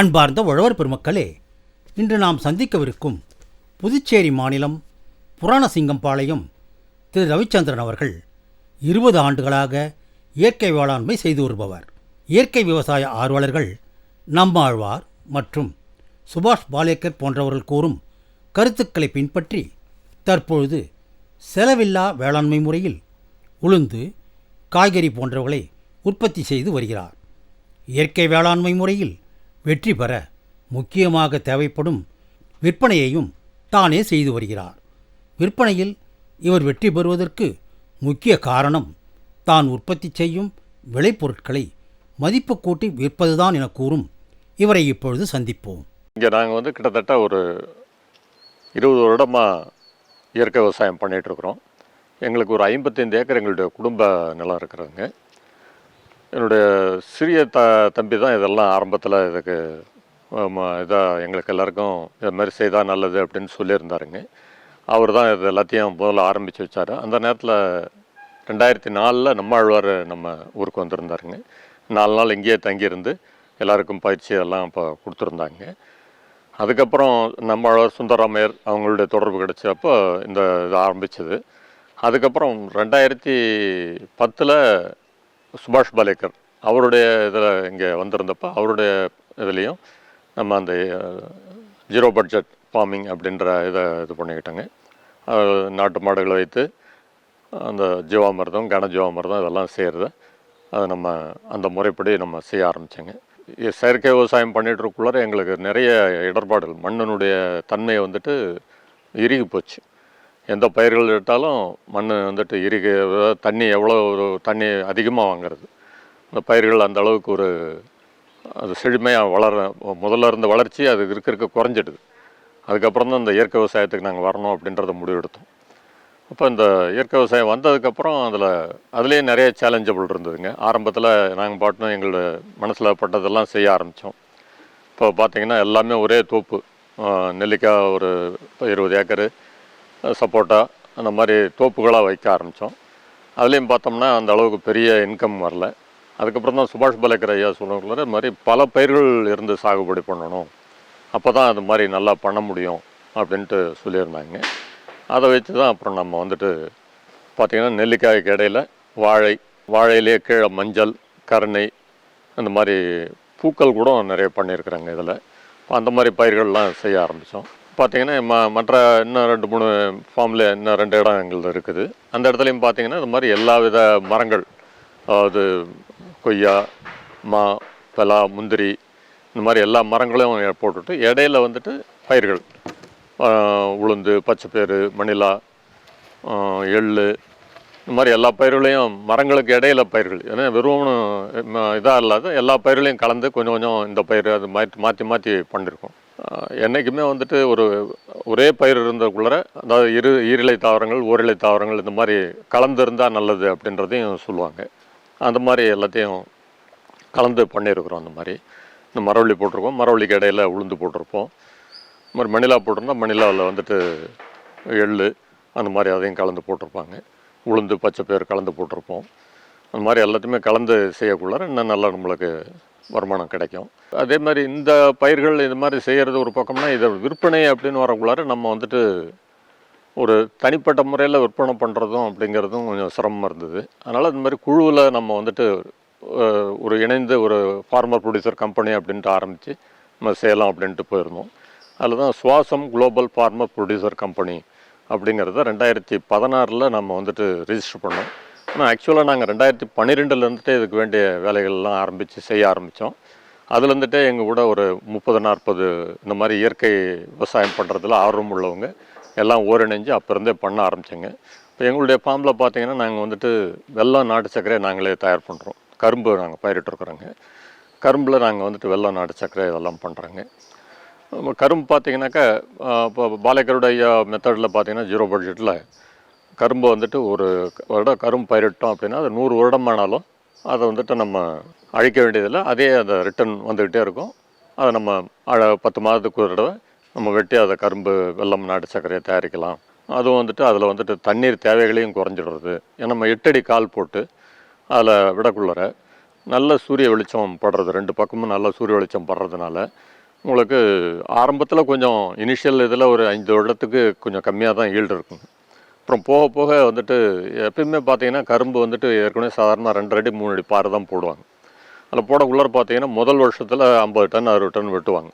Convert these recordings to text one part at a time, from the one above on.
அன்பார்ந்த உழவர் பெருமக்களே இன்று நாம் சந்திக்கவிருக்கும் புதுச்சேரி மாநிலம் புராணசிங்கம்பாளையம் திரு. ரவிச்சந்திரன் அவர்கள் இருபது ஆண்டுகளாக இயற்கை வேளாண்மை செய்து வருபவர். இயற்கை விவசாய ஆர்வலர்கள் நம்மாழ்வார் மற்றும் சுபாஷ் பாலேக்கர் போன்றவர்கள் கூறும் கருத்துக்களை பின்பற்றி தற்பொழுது செலவில்லா வேளாண்மை முறையில் உளுந்து காய்கறி போன்றவர்களை உற்பத்தி செய்து வருகிறார். இயற்கை வேளாண்மை முறையில் வெற்றி பெற முக்கியமாக தேவைப்படும் விற்பனையையும் தானே செய்து வருகிறார். விற்பனையில் இவர் வெற்றி பெறுவதற்கு முக்கிய காரணம் தான் உற்பத்தி செய்யும் விளைபொருட்களை மதிப்பு கூட்டி விற்பதுதான் என கூறும் இவரை இப்பொழுது சந்திப்போம். இங்கே நாங்கள் வந்து கிட்டத்தட்ட ஒரு இருபது வருடமாக இயற்கை விவசாயம் பண்ணிகிட்ருக்குறோம் எங்களுக்கு ஒரு ஐம்பத்தைந்து ஏக்கர் எங்களுடைய குடும்ப நிலம் இருக்கிறதுங்க. என்னுடைய சிறிய த தம்பி தான் இதெல்லாம் ஆரம்பத்தில் இதுக்கு இதாக எங்களுக்கு எல்லாருக்கும் இது மாதிரி செய்தால் நல்லது அப்படின்னு சொல்லியிருந்தாருங்க. அவர் தான் இது எல்லாத்தையும் முதல்ல ஆரம்பித்து வச்சார். அந்த நேரத்தில் ரெண்டாயிரத்தி நாலில் நம்ம ஆழ்வார் நம்ம ஊருக்கு வந்திருந்தாருங்க. நாலு நாள் இங்கேயே தங்கியிருந்து எல்லாருக்கும் பயிற்சி எல்லாம் இப்போ கொடுத்துருந்தாங்க. அதுக்கப்புறம் நம்ம ஆழ்வார் சுந்தராமையர் அவங்களுடைய தொடர்பு கிடைச்சப்போ இந்த இது ஆரம்பிச்சது. அதுக்கப்புறம் ரெண்டாயிரத்தி பத்தில் சுபாஷ் பாலேக்கர் அவருடைய இதில் இங்கே வந்திருந்தப்போ அவருடைய இதுலேயும் நம்ம அந்த ஜீரோ பட்ஜெட் ஃபார்மிங் அப்படின்ற இதை இது பண்ணிக்கிட்டோங்க. நாட்டு மாடுகளை வைத்து அந்த ஜீவாமிர்தம் கன ஜீவாமிர்தம் இதெல்லாம் செய்கிறது அதை நம்ம அந்த முறைப்படி நம்ம செய்ய ஆரம்பித்தோங்க செயற்கை விவசாயம் பண்ணிகிட்ருக்குள்ளார எங்களுக்கு நிறைய இடர்பாடுகள். மண்ணினுடைய தன்மையை வந்துட்டு இறுகி போச்சு. எந்த பயிர்கள் எடுத்தாலும் மண் வந்துட்டு இறுகி தண்ணி எவ்வளோ ஒரு தண்ணி அதிகமாக வாங்குறது. இந்த பயிர்கள் அந்த அளவுக்கு ஒரு அது செழுமையாக வளர முதல்ல இருந்த வளர்ச்சி அது இருக்க இருக்க குறைஞ்சிடுது. அதுக்கப்புறம் தான் இந்த இயற்கை விவசாயத்துக்கு நாங்கள் வரணும் அப்படின்றத முடிவெடுத்தோம் அப்போ இந்த இயற்கை விவசாயம் வந்ததுக்கப்புறம் அதில் அதுலேயே நிறைய சேலஞ்சபிள் இருந்ததுங்க. ஆரம்பத்தில் நாங்கள் பாட்டினோம் எங்களோட மனசில் பட்டதெல்லாம் செய்ய ஆரம்பித்தோம் இப்போ பார்த்திங்கன்னா எல்லாமே ஒரே தோப்பு. நெல்லிக்காய் ஒரு இருபது ஏக்கரு சப்போட்டா அந்த மாதிரி தோப்புகளாக வைக்க ஆரம்பித்தோம் அதுலேயும் பார்த்தோம்னா அந்த அளவுக்கு பெரிய இன்கம் வரல. அதுக்கப்புறம் தான் சுபாஷ் பலேக்கர் ஐயா சொன்னவங்கள இது மாதிரி பல பயிர்கள் இருந்து சாகுபடி பண்ணணும். அப்போ தான் அது மாதிரி நல்லா பண்ண முடியும் அப்படின்ட்டு சொல்லியிருந்தாங்க. அதை வச்சு தான் அப்புறம் நம்ம வந்துட்டு பார்த்திங்கன்னா நெல்லிக்காய்க்கு இடையில வாழை வாழையிலே கீழே மஞ்சள் கருணை அந்த மாதிரி பூக்கள் கூட நிறைய பண்ணியிருக்கிறாங்க இதில். அந்த மாதிரி பயிர்கள்லாம் செய்ய ஆரம்பித்தோம். பார்த்தீங்கன்னா ம மற்ற இன்னும் ரெண்டு மூணு ஃபார்மில் இன்னும் ரெண்டு இடம் எங்களுக்கு இருக்குது. அந்த இடத்துலையும் பார்த்தீங்கன்னா இந்த மாதிரி எல்லா வித மரங்கள் அதாவது கொய்யா மா பலா முந்திரி இந்த மாதிரி எல்லா மரங்களையும் போட்டுட்டு இடையில வந்துட்டு பயிர்கள். உளுந்து பச்சைப்பயிறு மணிலா எள் இந்த மாதிரி எல்லா பயிர்களையும் மரங்களுக்கு இடையில பயிர்கள். ஏன்னா வெறும் இதாக இல்லாத எல்லா பயிர்களையும் கலந்து கொஞ்சம் கொஞ்சம் இந்த பயிர் அது மாற்றி மாற்றி மாற்றி பண்ணியிருக்கோம் என்றைக்குமே வந்துட்டு ஒரு ஒரே பயிர் இருந்தக்குள்ளார அதாவது இரு ஈரிலை தாவரங்கள் ஓரிலை தாவரங்கள் இந்த மாதிரி கலந்து இருந்தால் நல்லது அப்படின்றதையும் சொல்லுவாங்க. அந்த மாதிரி எல்லாத்தையும் கலந்து பண்ணியிருக்கிறோம் அந்த மாதிரி. இந்த மரவள்ளி போட்டிருக்கோம் மரவள்ளிக்கு இடையில் உளுந்து போட்டிருப்போம். இந்த மாதிரி மணிலா போட்டிருந்தா மணிலாவில் வந்துட்டு எள்ளு அந்த மாதிரி அதையும் கலந்து போட்டிருப்பாங்க. உளுந்து பச்சை பயிர் கலந்து போட்டிருப்போம். அந்த மாதிரி எல்லாத்தையுமே கலந்து செய்யக்குள்ளார இன்னும் நல்லா நம்மளுக்கு வருமானம் கிடைக்கும். அதே மாதிரி இந்த பயிர்கள் இது மாதிரி செய்கிறது ஒரு பக்கம்னா இதை விற்பனை அப்படின்னு வரக்குள்ளார நம்ம வந்துட்டு ஒரு தனிப்பட்ட முறையில் விற்பனை பண்ணுறதும் அப்படிங்கிறதும் கொஞ்சம் சிரமமாக இருந்தது. அதனால் இந்த மாதிரி குழுவில் நம்ம வந்துட்டு ஒரு இணைந்து ஒரு ஃபார்மர் ப்ரொடியூசர் கம்பெனி அப்படின்ட்டு ஆரம்பித்து நம்ம செய்யலாம் அப்படின்ட்டு போயிருந்தோம். அதில் தான் சுவாசம் குளோபல் ஃபார்மர் ப்ரொடியூசர் கம்பெனி அப்படிங்கிறத ரெண்டாயிரத்தி பதினாறில் நம்ம வந்துட்டு ரிஜிஸ்டர் பண்ணோம். ஆனால் ஆக்சுவலாக நாங்கள் ரெண்டாயிரத்தி பன்னிரெண்டுலேருந்துட்டு இதுக்கு வேண்டிய வேலைகள்லாம் ஆரம்பித்து செய்ய ஆரம்பித்தோம் அதுலேருந்துட்டே எங்கள் கூட ஒரு முப்பது நாற்பது இந்த மாதிரி இயற்கை விவசாயம் பண்ணுறதுல ஆர்வம் உள்ளவங்க. எல்லாம் ஓரிணைஞ்சு அப்போருந்தே பண்ண ஆரம்பித்தோங்க இப்போ எங்களுடைய ஃபார்மில் பார்த்தீங்கன்னா நாங்கள் வந்துட்டு வெள்ளம் நாட்டு சர்க்கரையை நாங்களே தயார் பண்ணுறோம் கரும்பு நாங்கள் பயிரிட்டுருக்குறோங்க. கரும்பில் நாங்கள் வந்துட்டு வெள்ளம் நாட்டு சர்க்கரை இதெல்லாம் பண்ணுறோங்க கரும்பு பார்த்தீங்கன்னாக்கா இப்போ பாலக்கருடைய மெத்தடில் பார்த்தீங்கன்னா ஜீரோ பட்ஜெட்டில் கரும்பு வந்துட்டு ஒரு வருடம் கரும்பு பயிரிட்டோம் அப்படின்னா அது நூறு வருடம் ஆனாலும் அதை வந்துட்டு நம்ம அழிக்க வேண்டியதில்லை. அதே அந்த ரிட்டர்ன் வந்துக்கிட்டே இருக்கும். அதை நம்ம அழ பத்து மாதத்துக்கு ஒரு தடவை நம்ம வெட்டி அதை கரும்பு வெல்லம் நாட்டு சர்க்கரையை தயாரிக்கலாம். அதுவும் வந்துட்டு அதில் வந்துட்டு தண்ணீர் தேவைகளையும் குறைஞ்சிடுறது. ஏன்னா நம்ம எட்டடி கால் போட்டு அதில் விடக்குள்ளற நல்ல சூரிய வெளிச்சம் படுறது ரெண்டு பக்கமும் நல்ல சூரிய வெளிச்சம் படுறதுனால உங்களுக்கு ஆரம்பத்தில் கொஞ்சம் இனிஷியல் இதில் ஒரு ஐந்து வருடத்துக்கு கொஞ்சம் கம்மியாக தான் ஈல்டு இருக்கும். அப்புறம் போக போக வந்துட்டு எப்பயுமே பார்த்தீங்கன்னா கரும்பு வந்துட்டு ஏற்கனவே சாதாரணமாக ரெண்டு அடி மூணு அடி பாறை தான் போடுவாங்க. அதில் போடக்குள்ளார பார்த்தீங்கன்னா முதல் வருஷத்தில் ஐம்பது டன் அறுபது டன் வெட்டுவாங்க.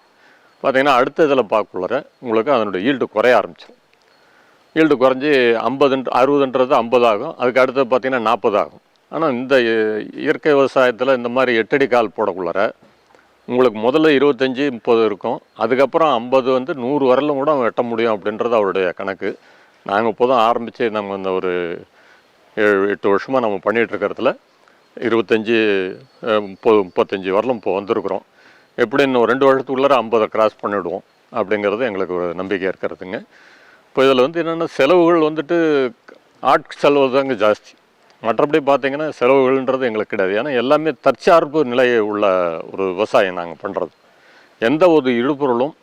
பார்த்தீங்கன்னா அடுத்த இதில் பார்க்கக்குள்ளார உங்களுக்கு அதனுடைய ஈல்டு குறைய ஆரம்பிச்சிடும். ஈல்டு குறைஞ்சி ஐம்பதுன்ற அறுபதுன்றது ஐம்பது ஆகும். அதுக்கு அடுத்தது பார்த்தீங்கன்னா நாற்பது ஆகும். ஆனால் இந்த இ- இயற்கை விவசாயத்தில் இந்த மாதிரி எட்டடி கால் போடக்குள்ளார உங்களுக்கு முதல்ல இருபத்தஞ்சி முப்பது இருக்கும். அதுக்கப்புறம் ஐம்பது வந்து நூறு வரலும் கூட வெட்ட முடியும் அப்படின்றது அவருடைய கணக்கு. நாங்கள் இப்போதான் ஆரம்பித்து நம்ம இந்த ஒரு ஏழு எட்டு வருஷமாக நம்ம பண்ணிகிட்ருக்கிறதுல இருபத்தஞ்சி முப்பது முப்பத்தஞ்சு வரலும் இப்போ வந்திருக்கிறோம். எப்படி இன்னும் ரெண்டு வருஷத்துக்குள்ளார ஐம்பதை கிராஸ் பண்ணிவிடுவோம் அப்படிங்கிறது எங்களுக்கு ஒரு நம்பிக்கை இருக்கிறதுங்க. இப்போ இதில் வந்து என்னென்னா செலவுகள் வந்துட்டு ஆட் செலவு தாங்க ஜாஸ்தி. மற்றபடி பார்த்தீங்கன்னா செலவுகள்ன்றது எங்களுக்கு கிடையாது. ஏன்னா எல்லாமே தற்சார்பு நிலை உள்ள ஒரு விவசாயம் நாங்கள் பண்ணுறது எந்த ஒரு இடுபொருளும்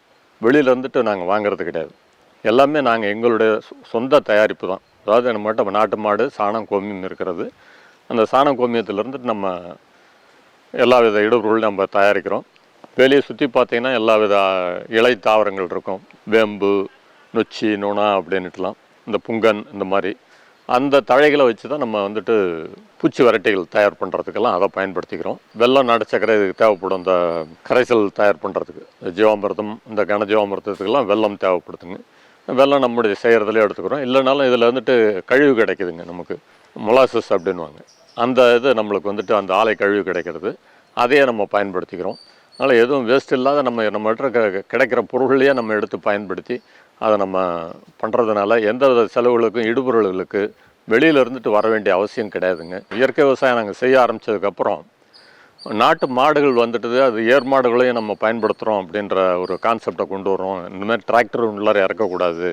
வெளியில இருந்துட்டு நாங்கள் வாங்குறது கிடையாது. எல்லாமே நாங்கள் எங்களுடைய சொ- சொந்த தயாரிப்பு தான். அதாவது நம்மகிட்ட நாட்டு மாடு சாணம் கோமியம் இருக்கிறது. அந்த சாணம் கோமியத்திலேருந்து நம்ம எல்லா வித இடுபொருளும் நம்ம தயாரிக்கிறோம். வெளியே சுற்றி பார்த்தீங்கன்னா எல்லா வித இலை தாவரங்கள் இருக்கும். வேம்பு நொச்சி நுணா அப்படின்னுட்டுலாம். இந்த புங்கன் இந்த மாதிரி. அந்த தழைகளை வச்சு தான் நம்ம வந்துட்டு பூச்சி வரட்டிகள் தயார் பண்ணுறதுக்கெல்லாம் அதை பயன்படுத்திக்கிறோம். வெள்ளம் நாட்டு இதுக்கு தேவைப்படும். இந்த கரைசல் தயார் பண்ணுறதுக்கு ஜீவாமிர்தம் இந்த கனஜீவாமிர்தத்துக்கெல்லாம் வெல்லம் தேவைப்படுதுங்க. வெள்ளம் நம்முடைய செய்கிறதுல எடுத்துக்கிறோம். இல்லைனாலும் இதில் வந்துட்டு கழிவு கிடைக்குதுங்க நமக்கு. மொலாசஸ் அப்படின்வாங்க அந்த இது நம்மளுக்கு வந்துட்டு அந்த ஆலை கழிவு கிடைக்கிறது. அதையே நம்ம பயன்படுத்திக்கிறோம். அதனால் எதுவும் வேஸ்ட் இல்லாத நம்ம நம்மகிட்ட க- கிடைக்கிற பொருள்களையே நம்ம எடுத்து பயன்படுத்தி அதை நம்ம பண்ணுறதுனால எந்த வித செலவுகளுக்கும் இடுபொருள்களுக்கு வெளியில இருந்துட்டு வர வேண்டிய அவசியம் கிடையாதுங்க. இயற்கை விவசாயம் நாங்கள் செய்ய ஆரம்பித்ததுக்கப்புறம் நாட்டு மாடுகள் வந்துட்டுது அது ஏர் மாடுகளையும் நம்ம பயன்படுத்துகிறோம் அப்படின்ற ஒரு கான்செப்டை கொண்டு வரோம் இந்தமாதிரி டிராக்டர் உள்ளார இறக்கக்கூடாது.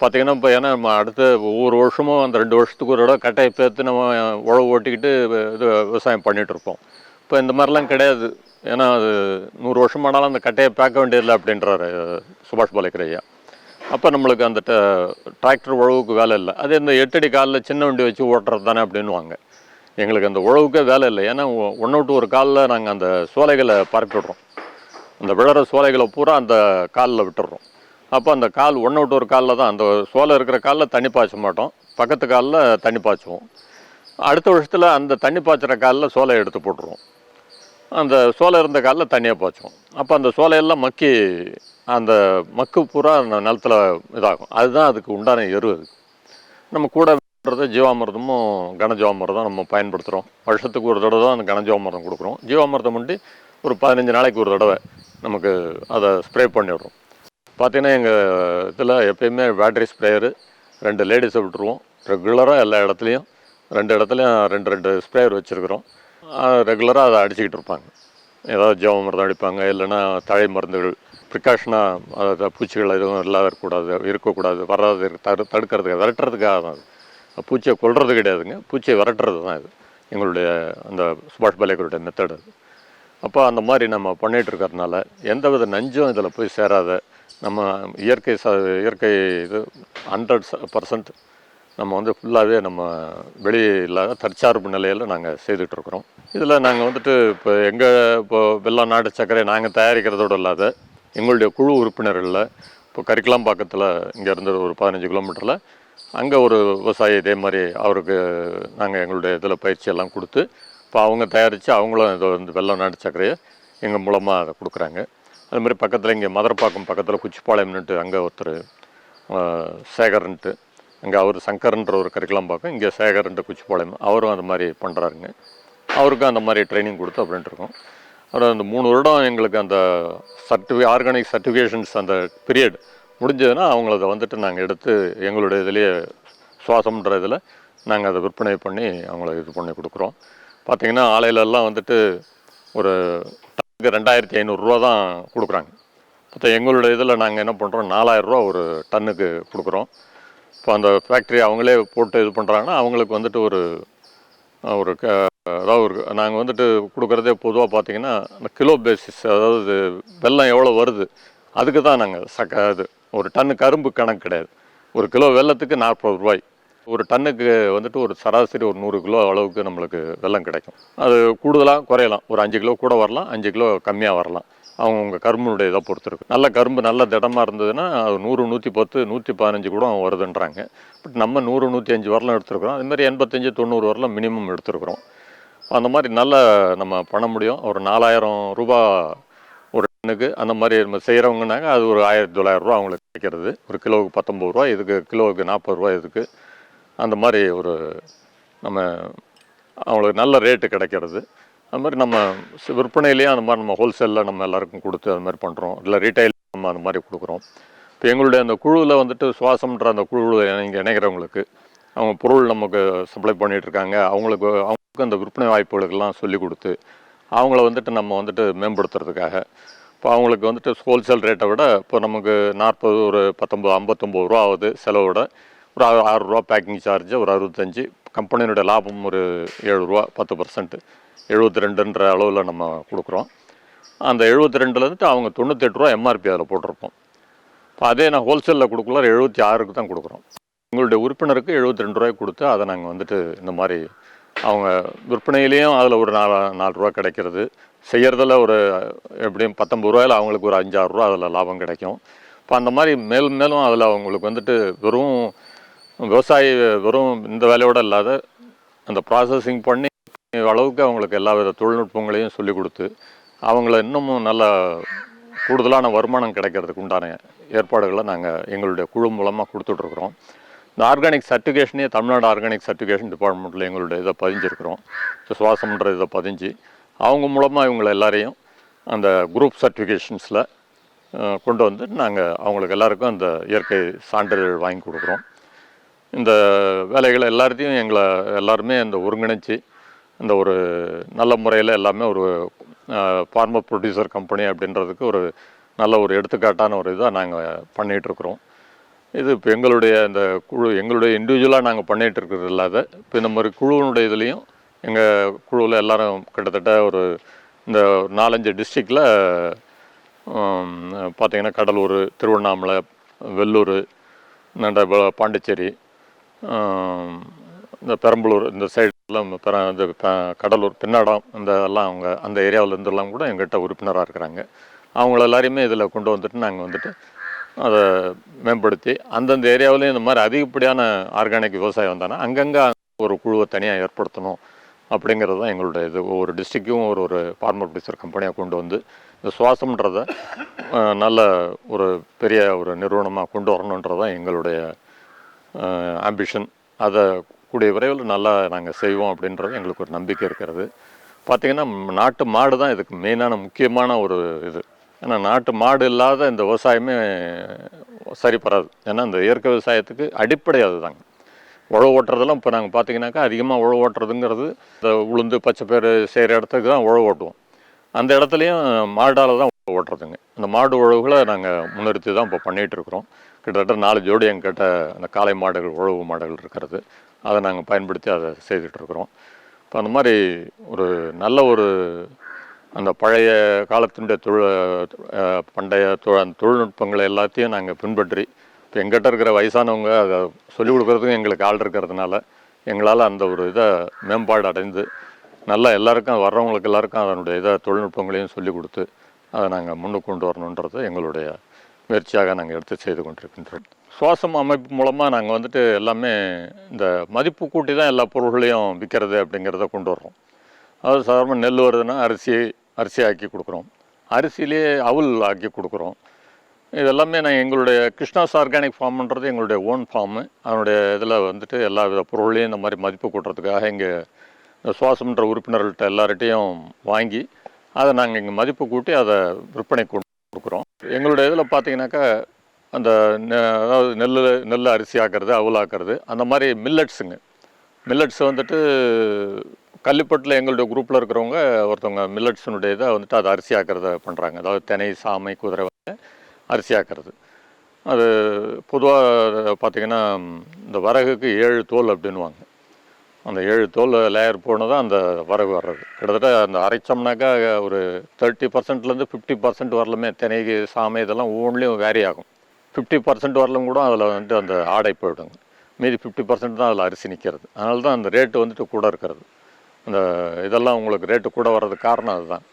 பார்த்திங்கன்னா இப்போ ஏன்னா நம்ம அடுத்த ஒவ்வொரு வருஷமும் அந்த ரெண்டு வருஷத்துக்கு ஒரு தடவை கட்டையை பேர்த்து நம்ம உழவு ஓட்டிக்கிட்டு இது விவசாயம் பண்ணிகிட்ருப்போம் இப்போ இந்த மாதிரிலாம் கிடையாது. ஏன்னா அது நூறு வருஷமானாலும் அந்த கட்டையை பார்க்க வேண்டியதில்லை அப்படின்றாரு சுபாஷ் பாலேக்கர் அப்போ நம்மளுக்கு அந்த டிராக்டர் உழவுக்கு வேலை இல்லை. அது இந்த எட்டடி காலில் சின்ன வண்டி வச்சு ஓட்டுறது தானே அப்படின்னுவாங்க. எங்களுக்கு அந்த உழவுக்கே வேலை இல்லை. ஏன்னா ஒன்று விட்டு ஒரு காலில் நாங்கள் அந்த சோலைகளை பரப்பி விடுறோம் அந்த விழற சோலைகளை பூரா அந்த காலில் விட்டுடுறோம். அப்போ அந்த கால் ஒன்று விட்டு ஒரு காலில் தான் அந்த சோலை இருக்கிற காலில் தண்ணி பாய்ச்ச மாட்டோம். பக்கத்து காலில் தண்ணி பாய்ச்சுவோம். அடுத்த வருஷத்தில் அந்த தண்ணி பாய்ச்சிற காலில் சோலை எடுத்து போட்டுருவோம். அந்த சோலை இருந்த காலில் தண்ணியாக பாய்ச்சுவோம். அப்போ அந்த சோலையெல்லாம் மக்கி அந்த மக்கு பூரா அந்த நிலத்துல இதாகும். அதுதான் அதுக்கு உண்டான எரு அது. நம்ம கூட விடுறது ஜீவாமிர்தமும் கனஜீவாமிர்தம் நம்ம பயன்படுத்துகிறோம் வருஷத்துக்கு ஒரு தடவை தான் அந்த கனஜீவாமிர்தம் கொடுக்குறோம். ஜீவாமிர்தம் பண்ணி ஒரு பதினஞ்சு நாளைக்கு ஒரு தடவை நமக்கு அதை ஸ்ப்ரே பண்ணிவிடுறோம் பார்த்தீங்கன்னா எங்கள் இதில் எப்பயுமே பேட்டரி ஸ்ப்ரேயரு ரெண்டு லேடிஸை விட்டுருவோம். ரெகுலராக எல்லா இடத்துலையும் ரெண்டு இடத்துலையும் ரெண்டு ரெண்டு ஸ்ப்ரேயர் வச்சுருக்குறோம். ரெகுலராக அதை அடிச்சுக்கிட்டு இருப்பாங்க. ஏதாவது ஜீவ மருந்து அடிப்பாங்க இல்லைன்னா தழை மருந்துகள் ப்ரிகாஷனாக அதாவது பூச்சிகள் எதுவும் இல்லாத இருக்கக்கூடாது இருக்கக்கூடாது வராது தடு தடுக்கிறதுக்கு விரட்டுறதுக்காக தான் அது. பூச்சியை கொள்வது கிடையாதுங்க. பூச்சியை விரட்டுறது தான் இது. எங்களுடைய அந்த சுபாஷ் பாலேக்கருடைய மெத்தட் அது. அப்போ அந்த மாதிரி நம்ம பண்ணிகிட்டு இருக்கறதுனால எந்த வித நஞ்சும் இதில் போய் சேராத நம்ம இயற்கை ச இயற்கை இது ஹண்ட்ரட் பர்சன்ட் நம்ம வந்து ஃபுல்லாகவே நம்ம வெளியே இல்லாத தற்சார்பு நிலையில் நாங்கள் செய்துட்ருக்குறோம் இதில் நாங்கள் வந்துட்டு இப்போ எங்கள் இப்போ வெள்ளம் நாட்டு சர்க்கரை நாங்கள் தயாரிக்கிறதோடு இல்லாத எங்களுடைய குழு உறுப்பினர்களில் இப்போ கரிக்கலாம்பாக்கத்தில் இங்கேருந்து ஒரு பதினஞ்சு கிலோமீட்டரில் அங்கே ஒரு விவசாயி இதே மாதிரி அவருக்கு நாங்கள் எங்களுடைய இதில் பயிற்சியெல்லாம் கொடுத்து இப்போ அவங்க தயாரித்து அவங்களும் இதை வந்து வெள்ளம் நாட்டு சர்க்கரையை எங்கள் மூலமாக அதை கொடுக்குறாங்க. அது மாதிரி பக்கத்தில் இங்கே மதுரப்பாக்கம் பக்கத்தில் குச்சிப்பாளையம்னுட்டு அங்கே ஒருத்தர் சேகர்ன்ட்டு அங்கே அவர் சங்கர்ன்ற ஒரு கரிக்கலாம்பாக்கம் இங்கே சேகர்ன்ட்டு குச்சிப்பாளையம் அவரும் அந்த மாதிரி பண்ணுறாருங்க அவருக்கும் அந்த மாதிரி ட்ரைனிங் கொடுத்து அப்படின்ட்டு இருக்கோம். அப்புறம் அந்த மூணு வருடம் எங்களுக்கு அந்த சர்டிஃபி ஆர்கானிக் சர்டிஃபிகேஷன்ஸ் அந்த பீரியட் முடிஞ்சதுன்னா அவங்கள அதை வந்துட்டு நாங்கள் எடுத்து எங்களுடைய இதுலேயே சுவாசம்ன்ற இதில் நாங்கள் அதை விற்பனை பண்ணி அவங்கள இது பண்ணி கொடுக்குறோம். பார்த்தீங்கன்னா ஆலையிலெல்லாம் வந்துட்டு ஒரு டன்னுக்கு ரெண்டாயிரத்தி ஐநூறுரூவா தான் கொடுக்குறாங்க. மற்ற எங்களுடைய இதில் நாங்கள் என்ன பண்ணுறோம் நாலாயிரரூவா ஒரு டன்னுக்கு கொடுக்குறோம். இப்போ அந்த ஃபேக்ட்ரி அவங்களே போட்டு இது பண்ணுறாங்கன்னா அவங்களுக்கு வந்துட்டு ஒரு ஒரு க அதாவது ஒரு நாங்கள் வந்துட்டு கொடுக்குறதே பொதுவாக பார்த்தீங்கன்னா அந்த கிலோ பேசிஸ் அதாவது வெல்லம் எவ்வளோ வருது அதுக்கு தான் நாங்கள் சக்க இது ஒரு டன்னு கரும்பு கணக்கு கிடையாது. ஒரு கிலோ வெல்லத்துக்கு நாற்பது ரூபாய். ஒரு டன்னுக்கு வந்துட்டு ஒரு சராசரி ஒரு நூறு கிலோ அளவுக்கு நம்மளுக்கு வெல்லம் கிடைக்கும். அது கூடுதலாக குறையலாம். ஒரு அஞ்சு கிலோ கூட வரலாம். அஞ்சு கிலோ கம்மியாக வரலாம். அவங்கவுங்க கரும்புனுடைய இதை பொறுத்துருக்கு நல்ல கரும்பு நல்ல திடமாக இருந்ததுன்னா அது நூறு நூற்றி பத்து நூற்றி பதினஞ்சு கூட வருதுன்றாங்க. பட் நம்ம நூறு நூற்றி அஞ்சு வரலாம் எடுத்துருக்குறோம். அதுமாதிரி எண்பத்தஞ்சு தொண்ணூறு வரலாம் மினிமம் எடுத்துருக்குறோம். அந்த மாதிரி நல்ல நம்ம பண்ண முடியும். ஒரு நாலாயிரம் ரூபா ஒரு அந்த மாதிரி நம்ம செய்கிறவங்கனாங்க அது ஒரு ஆயிரத்தி தொள்ளாயிரம் ரூபா அவங்களுக்கு கிடைக்கிறது. ஒரு கிலோவுக்கு பத்தொம்பது ரூபா இதுக்கு கிலோவுக்கு நாற்பது ரூபா இதுக்கு அந்த மாதிரி ஒரு நம்ம அவங்களுக்கு நல்ல ரேட்டு கிடைக்கிறது. அது மாதிரி நம்ம விற்பனையிலேயே அந்த மாதிரி நம்ம ஹோல்சேலில் நம்ம எல்லாருக்கும் கொடுத்து அது மாதிரி பண்ணுறோம் இல்லை ரீட்டைல் நம்ம அந்த மாதிரி கொடுக்குறோம். இப்போ எங்களுடைய அந்த குழுவில் வந்துட்டு சுவாசம்ன்ற அந்த குழுவில் இங்கே இணைகிறவங்களுக்கு அவங்க பொருள் நமக்கு சப்ளை பண்ணிகிட்ருக்காங்க அவங்களுக்கு அவங்களுக்கு அந்த விற்பனை வாய்ப்புகளுக்கெல்லாம் சொல்லி கொடுத்து அவங்கள வந்துட்டு நம்ம வந்துட்டு மேம்படுத்துறதுக்காக இப்போ அவங்களுக்கு வந்துட்டு ஹோல்சேல் ரேட்டை விட இப்போ நமக்கு நாற்பது ஒரு பத்தொம்பது ஐம்பத்தொம்பது ரூபா ஆகுது செலவோட. ஒரு ஆறுரூவா பேக்கிங் சார்ஜ் ஒரு அறுபத்தஞ்சு. கம்பெனியினுடைய லாபம் ஒரு ஏழு ரூபா பத்து பர்சன்ட் எழுபத்தி ரெண்டுன்ற அளவில் நம்ம கொடுக்குறோம். அந்த எழுபத்தி ரெண்டுலேருந்து அவங்க தொண்ணூத்தெட்டு ரூபா எம்ஆர்பி அதில் போட்டிருப்போம் இப்போ அதே நான் ஹோல்சேலில் கொடுக்கல எழுபத்தி ஆறுக்கு தான் கொடுக்குறோம். எங்களுடைய உறுப்பினருக்கு எழுபத்தி ரெண்டு ரூபாய்க்கு கொடுத்து அதை நாங்கள் வந்துட்டு இந்த மாதிரி அவங்க விற்பனையிலையும் அதில் ஒரு நாலு நாலு ரூபா கிடைக்கிறது. செய்யறதுல ஒரு எப்படியும் பத்தொம்பது ரூபாயில் அவங்களுக்கு ஒரு அஞ்சாறு ரூபா அதில் லாபம் கிடைக்கும். இப்போ அந்த மாதிரி மேலும் மேலும் அதில் அவங்களுக்கு வந்துட்டு வெறும் விவசாயி வெறும் இந்த வேலையோடு இல்லாத அந்த ப்ராசஸிங் பண்ணி அளவுக்கு அவங்களுக்கு எல்லா வித தொழில்நுட்பங்களையும் சொல்லி கொடுத்து அவங்கள இன்னமும் நல்ல கூடுதலான வருமானம் கிடைக்கிறதுக்கு உண்டான ஏற்பாடுகளை நாங்கள் எங்களுடைய குழு மூலமாக கொடுத்துட்ருக்குறோம். இந்த ஆர்கானிக் சர்டிஃபிகேஷனே தமிழ்நாடு ஆர்கானிக் சர்டிஃபிகேஷன் டிபார்ட்மெண்ட்டில் எங்களுடைய இதை பதிஞ்சிருக்கிறோம். சுவாசம்ன்ற இதை பதிஞ்சு அவங்க மூலமாக இவங்களை எல்லாரையும் அந்த குரூப் சர்டிஃபிகேஷன்ஸில் கொண்டு வந்து நாங்கள் அவங்களுக்கு எல்லாருக்கும் அந்த இயற்கை சான்றிதழ் வாங்கி கொடுக்குறோம். இந்த வேலைகளை எல்லாத்தையும் எங்களை எல்லாருமே இந்த ஒருங்கிணைச்சி இந்த ஒரு நல்ல முறையில் எல்லாமே ஒரு ஃபார்மர் ப்ரொடியூசர் கம்பெனி அப்படின்றதுக்கு ஒரு நல்ல ஒரு எடுத்துக்காட்டான ஒரு இதாக நாங்கள் பண்ணிகிட்ருக்குறோம் இது இப்போ எங்களுடைய இந்த குழு எங்களுடைய இண்டிவிஜுவலாக நாங்கள் பண்ணிகிட்டு இருக்கிறது இல்லாத இப்போ இந்த மாதிரி குழுவினுடைய இதுலேயும் எங்கள் குழுவில் எல்லாரும் கிட்டத்தட்ட ஒரு இந்த நாலஞ்சு டிஸ்ட்ரிக்டில் பார்த்தீங்கன்னா கடலூர் திருவண்ணாமலை வெள்ளூர் இந்த ப- பாண்டிச்சேரி இந்த பெரம்பலூர் இந்த சைடெல்லாம் பெற இந்த கடலூர் பின்னாடம் இந்த எல்லாம் அவங்க அந்த ஏரியாவிலேருந்துலாம் கூட எங்கிட்ட உறுப்பினராக இருக்கிறாங்க. அவங்கள எல்லாரையுமே இதில் கொண்டு வந்துட்டு நாங்கள் வந்துட்டு அதை மேம்படுத்தி அந்தந்த ஏரியாவிலையும் இந்த மாதிரி அதிகப்படியான ஆர்கானிக் விவசாயம் வந்தாங்கன்னா அங்கங்கே ஒரு குழுவை தனியாக ஏற்படுத்தணும். அப்படிங்கிறது தான் எங்களுடைய இது. ஒவ்வொரு டிஸ்ட்ரிக்கும் ஒரு ஒரு ஃபார்மர் ப்ரொடியூசர் கம்பெனியாக கொண்டு வந்து இந்த சுவாசம்ன்றத நல்ல ஒரு பெரிய ஒரு நிறுவனமாக கொண்டு வரணுன்றது தான் எங்களுடைய ஆம்பிஷன் அதை கூடிய விரைவில் நல்லா நாங்கள் செய்வோம் அப்படின்றது எங்களுக்கு ஒரு நம்பிக்கை இருக்கிறது. பார்த்திங்கன்னா நாட்டு மாடு தான் இதுக்கு மெயினான முக்கியமான ஒரு இது. ஏன்னா நாட்டு மாடு இல்லாத இந்த விவசாயமே சரிப்படாது. ஏன்னா இந்த இயற்கை விவசாயத்துக்கு அடிப்படை அதுதாங்க. உழவு ஓட்டுறதெல்லாம் இப்போ நாங்கள் பார்த்தீங்கன்னாக்கா அதிகமாக உழவு ஓட்டுறதுங்கிறது இந்த உளுந்து பச்சை பேர் செய்கிற இடத்துக்கு தான் உழவு ஓட்டுவோம். அந்த இடத்துலையும் மாடால் தான் உழவு ஓட்டுறதுங்க. அந்த மாடு உழவுகளை நாங்கள் முன்னிறுத்தி தான் இப்போ பண்ணிகிட்டு இருக்கிறோம். கிட்டத்தட்ட நாலு ஜோடி எங்கிட்ட அந்த காளை மாடுகள் உழவு மாடுகள் இருக்கிறது. அதை நாங்கள் பயன்படுத்தி அதை செய்துட்டு இருக்கிறோம். இப்போ அந்த மாதிரி ஒரு நல்ல ஒரு அந்த பழைய காலத்தினுடைய தொழில் பண்டைய தொழில்நுட்பங்களை எல்லாத்தையும் நாங்கள் பின்பற்றி எங்கிட்ட இருக்கிற வயசானவங்க அதை சொல்லிக் கொடுக்குறதுக்கும் எங்களுக்கு ஆள் இருக்கிறதுனால எங்களால் அந்த ஒரு இதை மேம்பாடு அடைந்து நல்லா எல்லாருக்கும் வர்றவங்களுக்கு எல்லாருக்கும் அதனுடைய இதை தொழில்நுட்பங்களையும் சொல்லிக் கொடுத்து அதை நாங்கள் முன்னுக்கு கொண்டு வரணுன்றது எங்களுடைய முயற்சியாக நாங்கள் எடுத்து செய்து கொண்டிருக்கின்றோம். சுவாசம் அமைப்பு மூலமாக நாங்கள் வந்துட்டு எல்லாமே இந்த மதிப்பு கூட்டி தான் எல்லா பொருள்களையும் விற்கிறது அப்படிங்கிறத கொண்டு வர்றோம். அதாவது சாதாரண நெல் வருதுன்னா அரிசி அரிசி ஆக்கி கொடுக்குறோம். அரிசியிலே அவுல் ஆக்கி கொடுக்குறோம். இதெல்லாமே நான் எங்களுடைய கிருஷ்ணாஸ் ஆர்கானிக் ஃபார்ம்ன்றது எங்களுடைய ஓன் ஃபார்மு. அதனுடைய இதில் வந்துட்டு எல்லா வித பொருளையும் இந்த மாதிரி மதிப்பு கூட்டுறதுக்காக இங்கே இந்த சுவாசம்ன்ற உறுப்பினர்கள்ட்ட எல்லார்ட்டையும் வாங்கி அதை நாங்கள் இங்கே மதிப்பு கூட்டி அதை விற்பனை கொண்டு கொடுக்குறோம். எங்களுடைய இதில் பார்த்தீங்கன்னாக்கா அந்த நெ- அதாவது நெல் நெல் அரிசி ஆக்கிறது அவுல் அந்த மாதிரி மில்லட்ஸுங்க. மில்லட்ஸ் வந்துட்டு கள்ளிப்பட்டில் எங்களுடைய குரூப்பில் இருக்கிறவங்க ஒருத்தவங்க மில்லட்ஸினுடைய இதை வந்துட்டு அதை அரிசி ஆக்கிறத பண்ணுறாங்க அதாவது தினை சாமை குதிரை வகை அரிசி ஆக்கிறது அது பொதுவாக பார்த்திங்கன்னா இந்த வரகுக்கு ஏழு தோல் அப்படின்வாங்க அந்த ஏழு தோல் லேயர் போனதான் அந்த வரகு வர்றது. கிட்டத்தட்ட அந்த அரைச்சோம்னாக்கா ஒரு தேர்ட்டி பர்சன்ட்லேருந்து ஃபிஃப்டி பர்சன்ட் வரலுமே தினைக்கு சாமை இதெல்லாம் ஒவ்வொன்றிலையும் வேரி ஆகும். ஃபிஃப்டி பர்சன்ட் வரலும் கூட அதில் வந்துட்டு அந்த ஆடை போயிடுங்க. மீதி ஃபிஃப்டி பர்சன்ட் தான் அதில் அரிசி நிற்கிறது அதனால தான் அந்த ரேட்டு வந்துட்டு கூட இருக்கிறது. அந்த இதெல்லாம் உங்களுக்கு ரேட்டு கூட வர்றதுக்கு காரணம் அதுதான்.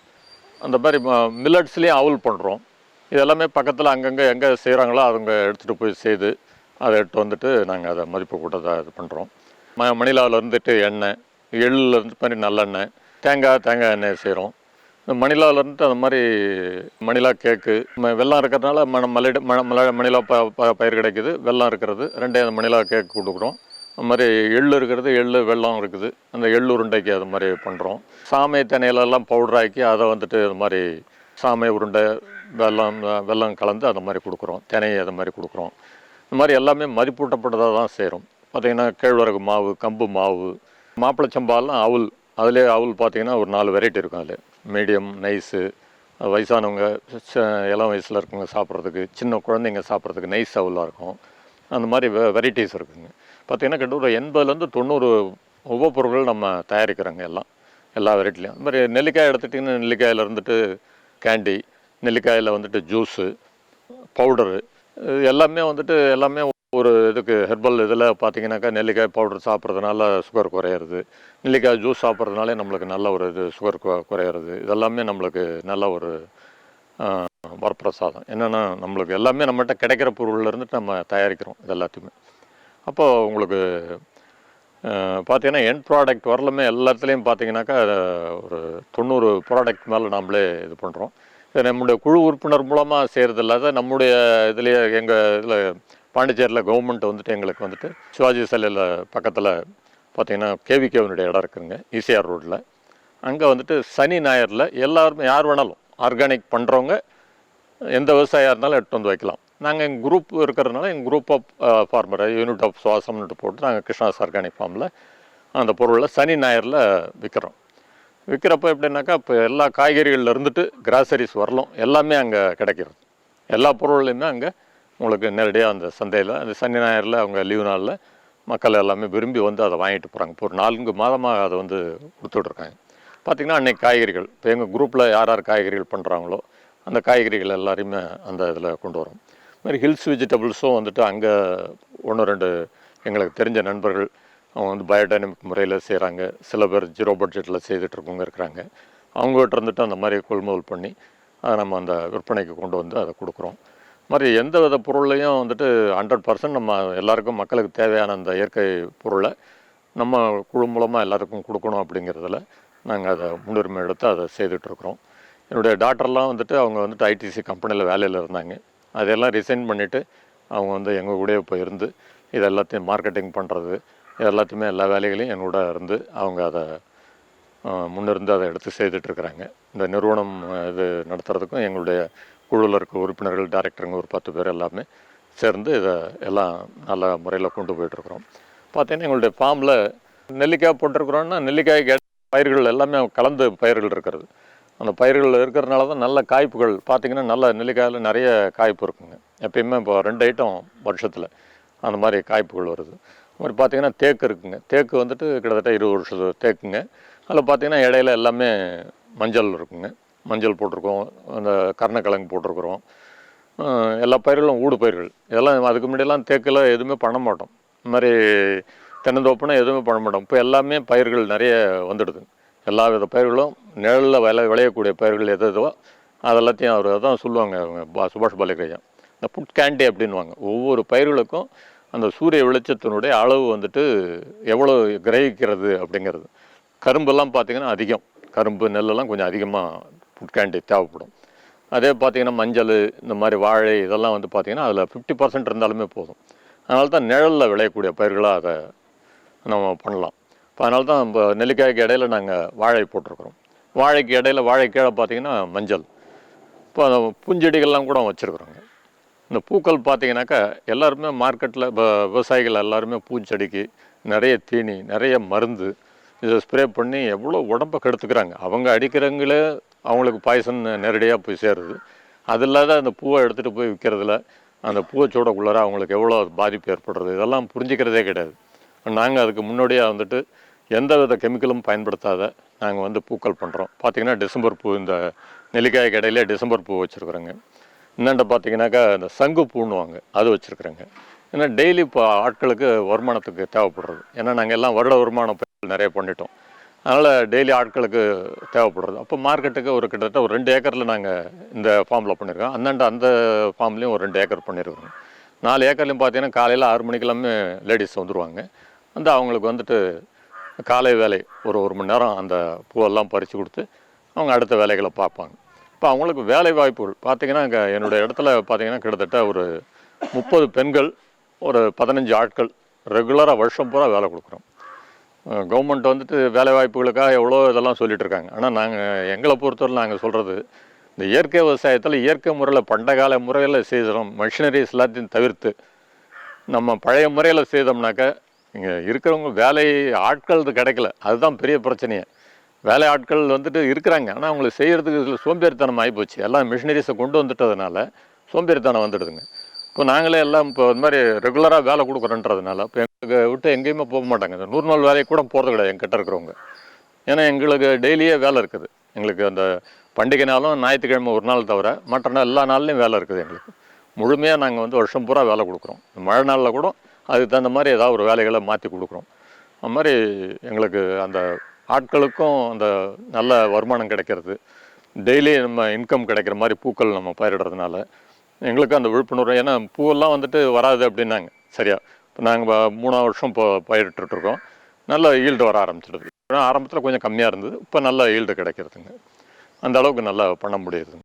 அந்த மாதிரி மில்லட்ஸ்லேயும் அவுல் பண்ணுறோம் இதெல்லாமே பக்கத்தில் அங்கங்கே எங்கே செய்கிறாங்களோ அவங்க எடுத்துகிட்டு போய் செய்து அதை எடுத்து வந்துட்டு நாங்கள் அதை மதிப்பு கூட்டதாக இது பண்ணுறோம் ம மணிலாவில் இருந்துட்டு எண்ணெய் எள்ளில் இருந்து மாதிரி நல்லெண்ணெய் தேங்காய் தேங்காய் எண்ணெய் செய்கிறோம் இந்த மணிலாவில் இருந்துட்டு அந்த மாதிரி மணிலா கேக்கு ம- இருக்கிறதுனால மண மலையிட மண மலை மணிலா ப ப- பயிர் கிடைக்குது வெல்லம் இருக்கிறது ரெண்டே அந்த மணிலா கேக் கொடுக்குறோம். அந்த மாதிரி எள்ளு இருக்கிறது எள் வெல்லம் இருக்குது. அந்த எள் உருண்டைக்கு அது மாதிரி பண்ணுறோம் சாமை தினையிலெல்லாம் பவுடர் ஆக்கி அதை வந்துட்டு அது மாதிரி சாமை உருண்டை வெல்லம் வெல்லம் கலந்து அந்த மாதிரி கொடுக்குறோம். தினையை அது மாதிரி கொடுக்குறோம். இந்த மாதிரி எல்லாமே மதிப்பூட்டப்பட்டதாக தான் செய்கிறோம் பார்த்தீங்கன்னா கேழ்வரகு மாவு கம்பு மாவு மாப்பிள்ளை சம்பாலாம் அவுல். அதிலே அவுல் பார்த்தீங்கன்னா ஒரு நாலு வெரைட்டி இருக்கும் அதில். மீடியம் நைஸு வயசானவங்க ச- இளம் வயசில் இருக்கவங்க சாப்பிட்றதுக்கு சின்ன குழந்தைங்க சாப்பிட்றதுக்கு நைஸ் அவுலாக இருக்கும். அந்த மாதிரி வெ வெரைட்டிஸ் இருக்குங்க. பார்த்தீங்கன்னா கிட்டத்தட்ட ஒரு எண்பதுலேருந்து தொண்ணூறு உபப்பொருட்கள் நம்ம தயாரிக்கிறோங்க எல்லாம். எல்லா வெரைட்டிலையும் அந்த மாதிரி நெல்லிக்காய் எடுத்துட்டிங்கன்னா நெல்லிக்காயில் இருந்துட்டு கேண்டி நெல்லிக்காயில் வந்துட்டு ஜூஸு பவுடரு இது எல்லாமே வந்துட்டு எல்லாமே ஒரு இதுக்கு ஹெர்பல் இதில் பார்த்தீங்கன்னாக்கா நெல்லிக்காய் பவுடர் சாப்பிட்றதுனால சுகர் குறையிறது. நெல்லிக்காய் ஜூஸ் சாப்பிட்றதுனாலே நம்மளுக்கு நல்ல ஒரு இது சுகர் குறையிறது. இதெல்லாமே நம்மளுக்கு நல்ல ஒரு வரப்பிரசாதம். என்னென்னா நம்மளுக்கு எல்லாமே நம்மகிட்ட கிடைக்கிற பொருள்லேருந்துட்டு நம்ம தயாரிக்கிறோம் இது எல்லாத்தையுமே அப்போது உங்களுக்கு பார்த்தீங்கன்னா எண்ட் ப்ராடக்ட் வரலுமே எல்லாத்துலேயும் பார்த்தீங்கன்னாக்கா ஒரு தொண்ணூறு ப்ராடக்ட் மேலே நாமளே இது பண்ணுறோம் நம்முடைய குழு உறுப்பினர் மூலமாக செய்கிறது இல்லாத நம்முடைய இதுலேயே எங்கள் இதில் பாண்டிச்சேரியில் கவர்மெண்ட் வந்துட்டு எங்களுக்கு வந்துட்டு சிவாஜி சிலையில் பக்கத்தில் பார்த்திங்கன்னா கேவிகேவனுடைய இடம் இருக்குதுங்க இசிஆர் ரோட்டில் அங்கே வந்துட்டு சனி ஞாயிறில் எல்லாருமே யார் வேணாலும் ஆர்கானிக் பண்ணுறவங்க எந்த விவசாயியாக இருந்தாலும் எடுத்து வந்து வைக்கலாம். நாங்கள் எங்கள் குரூப் இருக்கிறதுனால எங்கள் group of farmer unit of சுவாசம்னுட்டு போட்டு நாங்கள் கிருஷ்ணாஸ் ஆர்கானிக் ஃபார்மில் அந்த பொருளை சனி ஞாயிறில் விற்கிறோம் விற்கிறப்ப எப்படின்னாக்கா இப்போ எல்லா காய்கறிகள்ல இருந்துட்டு கிராசரிஸ் வரலும் எல்லாமே அங்கே கிடைக்கிறது. எல்லா பொருள்லையுமே அங்கே உங்களுக்கு நேரடியாக அந்த சந்தையில் அந்த சனி ஞாயிறில் அவங்க லீவு நாளில் மக்கள் எல்லாமே விரும்பி வந்து அதை வாங்கிட்டு போகிறாங்க இப்போ ஒரு நான்கு மாதமாக அதை வந்து கொடுத்துட்ருக்காங்க. பார்த்திங்கன்னா அன்றைக்கி காய்கறிகள் இப்போ எங்கள் குரூப்பில் யார் யார் காய்கறிகள் பண்ணுறாங்களோ அந்த காய்கறிகள் எல்லாரையுமே அந்த இதில் கொண்டு வரோம். இது மாதிரி ஹில்ஸ் வெஜிடபிள்ஸும் வந்துட்டு அங்கே ஒன்று ரெண்டு எங்களுக்கு தெரிஞ்ச நண்பர்கள் அவங்க வந்து பயோடைனமிக் முறையில் செய்கிறாங்க சில பேர் ஜீரோ பட்ஜெட்டில் செய்துட்டு இருக்கவங்க இருக்கிறாங்க. அவங்ககிட்ட இருந்துட்டு அந்த மாதிரி கொள்முதல் பண்ணி அதை நம்ம அந்த விற்பனைக்கு கொண்டு வந்து அதை கொடுக்குறோம். மாதிரி எந்த வித பொருளையும் வந்துட்டு ஹண்ட்ரட் பர்சன்ட் நம்ம எல்லாருக்கும் மக்களுக்கு தேவையான அந்த இயற்கை பொருளை நம்ம குழு மூலமாக எல்லாருக்கும் கொடுக்கணும் அப்படிங்கிறதுல நாங்கள் அதை முன்னுரிமை எடுத்து அதை செய்துட்ருக்குறோம் என்னுடைய டாக்டர்லாம் வந்துட்டு அவங்க வந்துட்டு ஐடிசி கம்பெனியில் வேலையில் இருந்தாங்க. அதெல்லாம் ரிசைன் பண்ணிவிட்டு அவங்க வந்து எங்கள் கூடயே போயிருந்து இது எல்லாத்தையும் மார்க்கெட்டிங் பண்ணுறது எல்லாத்தையுமே எல்லா வேலைகளையும் எங்களோட இருந்து அவங்க அதை முன்னிருந்து அதை எடுத்து செய்துட்ருக்குறாங்க. இந்த நிறுவனம் இது நடத்துறதுக்கும் எங்களுடைய குழுவில் இருக்க உறுப்பினர்கள் டைரக்டருங்க ஒரு பத்து பேர் எல்லாமே சேர்ந்து இதை எல்லாம் நல்ல முறையில் கொண்டு போயிட்டுருக்குறோம் பார்த்தீங்கன்னா எங்களுடைய ஃபார்மில் நெல்லிக்காய் போட்டிருக்கிறோன்னா நெல்லிக்காய் பயிர்கள் எல்லாமே கலந்து பயிர்கள் இருக்கிறது. அந்த பயிர்கள் இருக்கிறதுனால தான் நல்ல காய்ப்புகள் பார்த்திங்கன்னா நல்ல நெல்லிக்காயில் நிறைய காய்ப்பு இருக்குங்க. எப்பயுமே இப்போ ரெண்டு ஐட்டம் வருஷத்தில் அந்த மாதிரி காய்ப்புகள் வருது. மாதிரி பார்த்தீங்கன்னா தேக்கு இருக்குங்க. தேக்கு வந்துட்டு கிட்டத்தட்ட இருபது வருஷத்து தேக்குங்க. அதில் பார்த்தீங்கன்னா இடையில எல்லாமே மஞ்சள் இருக்குங்க. மஞ்சள் போட்டிருக்கோம். அந்த கருணக்கிழங்கு போட்டிருக்கிறோம். எல்லா பயிர்களும் ஊடு பயிர்கள். இதெல்லாம் அதுக்கு முன்னாடியெல்லாம் தேக்கில் எதுவுமே பண்ண மாட்டோம். இந்த மாதிரி தென்னந்தோப்புனா எதுவுமே பண்ண மாட்டோம். இப்போ எல்லாமே பயிர்கள் நிறைய வந்துடுது. எல்லா வித பயிர்களும் நிழலில் விளை விளையக்கூடிய பயிர்கள் எது எதுவோ அது எல்லாத்தையும் அவர் அதான் சொல்லுவாங்க அவங்க பா சுபாஷ் பாலிகையா இந்த புட் கேண்டி அப்படின்வாங்க ஒவ்வொரு பயிர்களுக்கும் அந்த சூரிய வெளிச்சத்தினுடைய அளவு வந்துட்டு எவ்வளோ கிரகிக்கிறது அப்படிங்கிறது. கரும்பெல்லாம் பார்த்தீங்கன்னா அதிகம். கரும்பு நெல்லெல்லாம் கொஞ்சம் அதிகமாக உட்காண்டி தேவைப்படும். அதே பார்த்தீங்கன்னா மஞ்சள் இந்த மாதிரி வாழை இதெல்லாம் வந்து பார்த்திங்கன்னா அதில் ஃபிஃப்டி பர்சன்ட் இருந்தாலுமே போதும். அதனால தான் நிழலில் விளையக்கூடிய பயிர்களாக அதை நம்ம பண்ணலாம். இப்போ அதனால தான் இப்போ நெல்லிக்காய்க்கு இடையில நாங்கள் வாழை போட்டிருக்கிறோம். வாழைக்கு இடையில வாழை கீழே பார்த்தீங்கன்னா மஞ்சள். இப்போ அந்த பூஞ்செடிகள்லாம் கூட வச்சுருக்குறோங்க. இந்த பூக்கள் பார்த்தீங்கன்னாக்கா எல்லாருமே மார்க்கெட்டில் இப்போ விவசாயிகள் எல்லாருமே பூச்செடிக்கு நிறைய தீனி நிறைய மருந்து இதை ஸ்ப்ரே பண்ணி எவ்வளோ உடம்பை கெடுத்துக்கிறாங்க. அவங்க அடிக்கிறவங்களே அவங்களுக்கு பாய்சன் நேரடியாக போய் சேருது. அது இல்லாத அந்த பூவை எடுத்துகிட்டு போய் விற்கிறதுல அந்த பூவை சூடக்குள்ளார அவங்களுக்கு எவ்வளோ பாதிப்பு ஏற்படுறது? இதெல்லாம் புரிஞ்சிக்கிறதே கிடையாது. நாங்கள் அதுக்கு முன்னோடியாக வந்துட்டு எந்த வித கெமிக்கலும் பயன்படுத்தாத நாங்கள் வந்து பூக்கள் பண்ணுறோம் பார்த்தீங்கன்னா டிசம்பர் பூ இந்த நெல்லிக்காய்க்கு கடையிலே டிசம்பர் பூ வச்சுருக்குறோங்க. இன்னண்ட பார்த்தீங்கன்னாக்கா இந்த சங்கு பூன்னுவாங்க அது வச்சுருக்குறேங்க. ஏன்னா டெய்லி இப்போ ஆட்களுக்கு வருமானத்துக்கு தேவைப்படுறது. ஏன்னா நாங்கள் எல்லாம் வருட வருமானம் நிறைய பண்ணிட்டோம். அதனால் டெய்லி ஆட்களுக்கு தேவைப்படுறது. அப்போ மார்க்கெட்டுக்கு ஒரு கிட்டத்தட்ட ஒரு ரெண்டு ஏக்கரில் நாங்கள் இந்த ஃபார்மில் பண்ணியிருக்கோம் அந்தாண்ட அந்த ஃபார்ம்லேயும் ஒரு ரெண்டு ஏக்கர் பண்ணியிருக்கோம் நாலு ஏக்கர்லையும் பார்த்தீங்கன்னா காலையில் ஆறு மணிக்கெல்லாமே லேடிஸ் வந்துடுவாங்க வந்து அவங்களுக்கு வந்துட்டு காலை வேலை ஒரு ஒரு மணி நேரம் அந்த பூவெல்லாம் பறித்து கொடுத்து அவங்க அடுத்த வேலைகளை பார்ப்பாங்க. இப்போ அவங்களுக்கு வேலை வாய்ப்புகள் பார்த்தீங்கன்னா இங்கே என்னுடைய இடத்துல பார்த்தீங்கன்னா கிட்டத்தட்ட ஒரு முப்பது பெண்கள் ஒரு பதினஞ்சு ஆட்கள் ரெகுலராக வருஷம் பூரா வேலை கொடுக்குறோம். கவர்மெண்ட் வந்துட்டு வேலை வாய்ப்புகளுக்காக எவ்வளோ இதெல்லாம் சொல்லிட்டு இருக்காங்க. ஆனால் நாங்கள் எங்களை பொறுத்தவரை நாங்கள் சொல்கிறது இந்த இயற்கை விவசாயத்தில் இயற்கை முறையில் பண்டகால முறையில் செய்கிறோம் மிஷினரிஸ் எல்லாத்தையும் தவிர்த்து நம்ம பழைய முறையில் செய்தோம்னாக்க இங்கே இருக்கிறவங்க வேலை ஆட்கள் கிடைக்கல. அதுதான் பெரிய பிரச்சனையே. வேலை ஆட்கள் வந்துட்டு இருக்கிறாங்க. ஆனால் அவங்களுக்கு செய்கிறதுக்கு இதில் சோம்பேறித்தனம் ஆகிப்போச்சு எல்லாம் மிஷினரிஸை கொண்டு வந்துட்டதுனால சோம்பேறித்தனம் வந்துடுதுங்க. இப்போ நாங்களே எல்லாம் இப்போ இந்த மாதிரி ரெகுலராக வேலை கொடுக்குறோன்றதுனால இப்போ எங்களுக்கு விட்டு எங்கேயுமே போக மாட்டாங்க. இந்த நூறு நாள் வேலைக்கு கூட போகிறது கிடையாது எங்கிட்ட இருக்கிறவங்க. ஏன்னா எங்களுக்கு டெய்லியே வேலை இருக்குது. எங்களுக்கு அந்த பண்டிகை நாளும் ஞாயிற்றுக்கிழமை ஒரு நாள் தவிர மற்ற நாள் எல்லா நாள்லையும் வேலை இருக்குது எங்களுக்கு. முழுமையாக நாங்கள் வந்து வருஷம் பூரா வேலை கொடுக்குறோம். மழை நாளில் கூட அதுக்கு தகுந்த மாதிரி ஏதாவது ஒரு வேலைகளை மாற்றி கொடுக்குறோம். அது மாதிரி எங்களுக்கு அந்த ஆட்களுக்கும் அந்த நல்ல வருமானம் கிடைக்கிறது. டெய்லி நம்ம இன்கம் கிடைக்கிற மாதிரி பூக்கள் நம்ம பயிரிடுறதுனால எங்களுக்கு அந்த விழிப்புணர்வு ஏன்னா பூவெல்லாம் வந்துட்டு வராது அப்படின்னாங்க. சரியா? இப்போ நாங்கள் மூணாவது வருஷம் இப்போ பயிரிட்டுருக்கோம். நல்ல ஈல்டு வர ஆரம்பிச்சிடுது. ஆரம்பத்தில் கொஞ்சம் கம்மியாக இருந்தது. இப்போ நல்ல ஈல்டு கிடைக்கிறதுங்க. அந்த அளவுக்கு நல்லா பண்ண முடியுதுங்க.